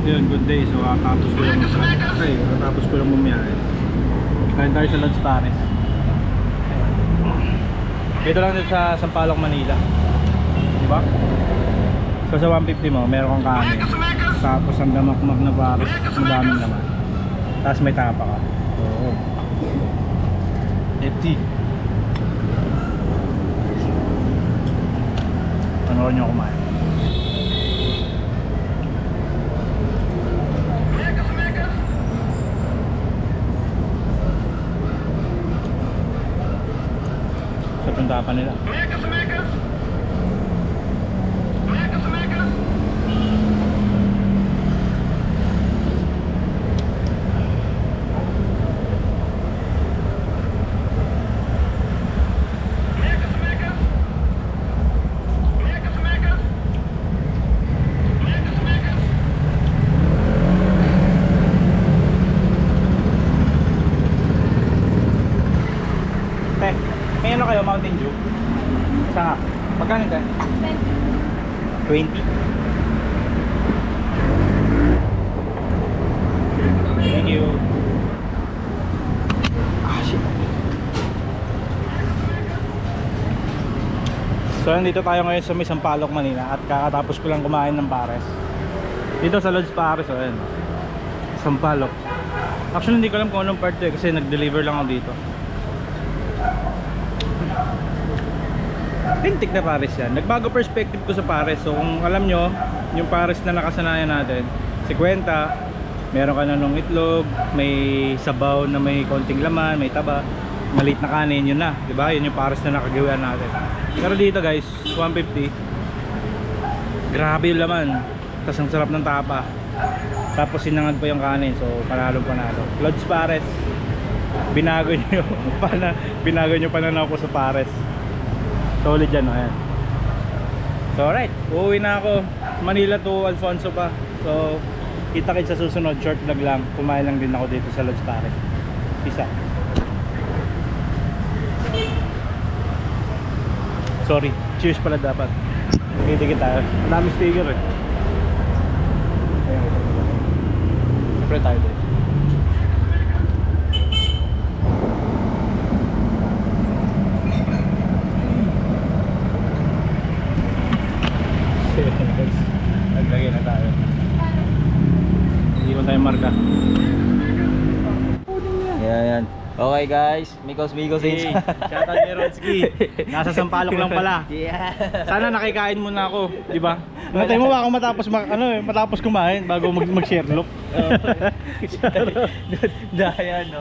Yun, good day. So, kakatapos ko lang Ay, kakatapos ko lang bumiyahe. Kain tayo sa Lods Pares. Dito lang dito sa Sampaloc, Manila. Di ba? So sa 150 mo, meron kang kanin. Tapos ang damakmak na Pares, madaming naman. Tapos may tapa ka. Oo. FT. Panoorin nyo kumain. pinagpuntapan nila. Mekas, mekas! Mekas, mekas! May ano kayo, Mountain Dew? Isa nga. Magkano te? 20. Thank you. Ah, shit. So, nandito tayo ngayon sa may Manila at kakatapos ko lang kumain ng pares. Dito sa Lodge Pares, o ayan. Sampaloc. Actually, hindi ko alam kung anong part to eh, kasi nag-deliver lang ako dito. Tintik na pares yan. Nagbago perspective ko sa pares. So kung alam nyo, yung pares na nakasanayan natin, 50, meron ka na nung itlog, may sabaw na may konting laman, may taba, maliit na kanin, yun na. 'di ba Yun yung pares na nakagawa natin. Pero dito guys, 150. Grabe yung laman. Tapos ang sarap ng tapa. Tapos sinangag pa yung kanin. So panalo panalo. Lods pares. Binago nyo binago nyo pananaw ko sa pares. Solid yan, oh, ayan. So alright, uuwi na ako. Manila to Alfonso pa. So, kita kits sa susunod, short vlog lang. Kumain lang din ako dito sa Lods Pares. Isa. Sorry, cheers pala dapat. Dikit-dikit tayo. Ang dami sticker eh. Ayan. Siyempre tayo din. Naglagay na tayo. Hindi ko tayo marka. Yan, yan. Okay guys, Mikos Mikos Hey, shoutout ni Rodski. Nasa Sampaloc lang pala. Yeah. Sana nakikain muna ako, di ba? Natay mo ba ako matapos ma- ano eh, matapos kumain bago mag mag Sherlock. Daya no.